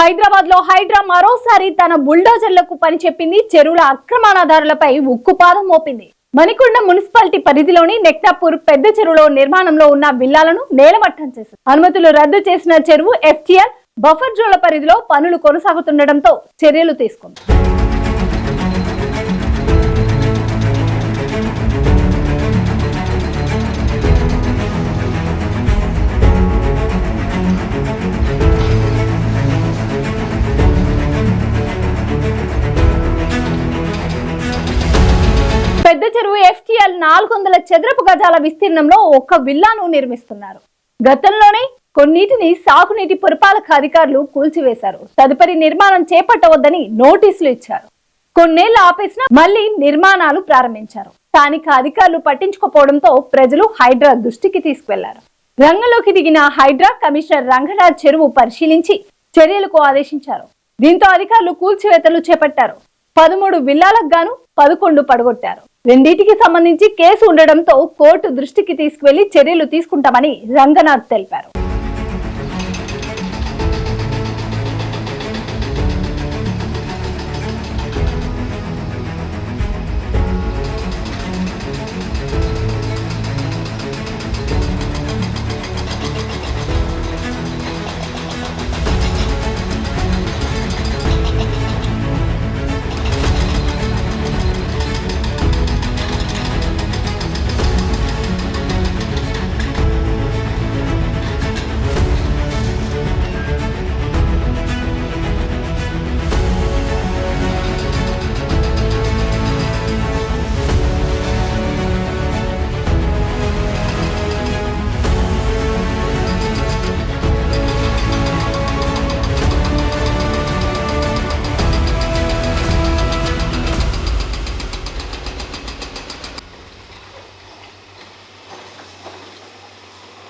హైదరాబాద్లో హైడ్రా మరోసారి తన బుల్డోజర్లకు పని చెప్పింది. చెరువుల అక్రమణదారులపై ఉక్కుపాదం మోపింది. మణికొండ మున్సిపాలిటీ పరిధిలోని నెక్టాపూర్ పెద్ద చెరువులో నిర్మాణంలో ఉన్న విల్లాలను నేలమట్టం చేసింది. అనుమతులు రద్దు చేసిన చెరువు ఎఫ్టీఆర్ బఫర్ జోన్ల పరిధిలో పనులు కొనసాగుతుండటంతో చర్యలు తీసుకుంది. పెద్ద చెరువు ఎఫ్టీఎల్ నాలుగు వందల చదరపు గజాల విస్తీర్ణంలో ఒక విల్లాను నిర్మిస్తున్నారు. గతంలోనే కొన్నిటిని సాగునీటి పురపాలక అధికారులు కూల్చివేశారు. తదుపరి నిర్మాణం చేపట్టవద్దని నోటీసులు ఇచ్చారు. కొన్నేళ్ళు ఆపేసిన మళ్ళీ నిర్మాణాలు ప్రారంభించారు. స్థానిక అధికారులు పట్టించుకోపోవడంతో ప్రజలు హైడ్రా దృష్టికి తీసుకువెళ్ళారు రంగంలోకి దిగిన హైడ్రా కమిషనర్ రంగరాజ్ చెరువు పరిశీలించి చర్యలకు ఆదేశించారు. దీంతో అధికారులు కూల్చివేతలు చేపట్టారు. పదమూడు విల్లాలకు గాను పదకొండు పడగొట్టారు. రెండింటికి సంబంధించి కేసు ఉండడంతో కోర్టు దృష్టికి తీసుకువెళ్ళి చర్యలు తీసుకుంటామని రంగనాథ్ తెలిపారు.